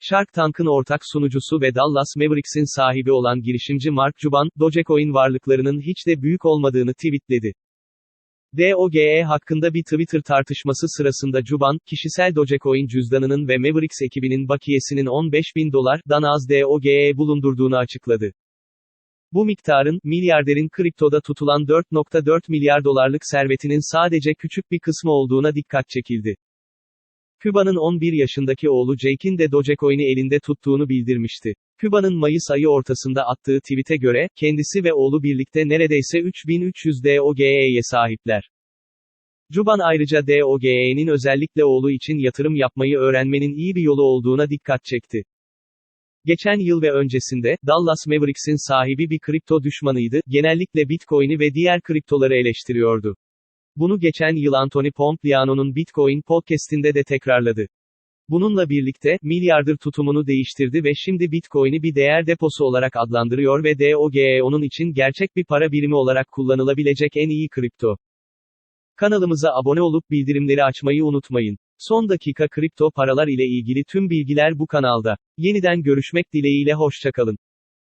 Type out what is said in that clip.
Shark Tank'ın ortak sunucusu ve Dallas Mavericks'in sahibi olan girişimci Mark Cuban, Dogecoin varlıklarının hiç de büyük olmadığını tweetledi. DOGE hakkında bir Twitter tartışması sırasında Cuban, kişisel Dogecoin cüzdanının ve Mavericks ekibinin bakiyesinin 15 bin dolardan az DOGE bulundurduğunu açıkladı. Bu miktarın, milyarderin kriptoda tutulan 4.4 milyar dolarlık servetinin sadece küçük bir kısmı olduğuna dikkat çekildi. Küba'nın 11 yaşındaki oğlu Jake'in de Dogecoin'i elinde tuttuğunu bildirmişti. Küba'nın Mayıs ayı ortasında attığı tweet'e göre, kendisi ve oğlu birlikte neredeyse 3300 DOGE'ye sahipler. Cuban ayrıca DOGE'nin özellikle oğlu için yatırım yapmayı öğrenmenin iyi bir yolu olduğuna dikkat çekti. Geçen yıl ve öncesinde, Dallas Mavericks'in sahibi bir kripto düşmanıydı, genellikle Bitcoin'i ve diğer kriptoları eleştiriyordu. Bunu geçen yıl Anthony Pompliano'nun Bitcoin podcast'inde de tekrarladı. Bununla birlikte, milyardır tutumunu değiştirdi ve şimdi Bitcoin'i bir değer deposu olarak adlandırıyor ve DOGE onun için gerçek bir para birimi olarak kullanılabilecek en iyi kripto. Kanalımıza abone olup bildirimleri açmayı unutmayın. Son dakika kripto paralar ile ilgili tüm bilgiler bu kanalda. Yeniden görüşmek dileğiyle hoşçakalın.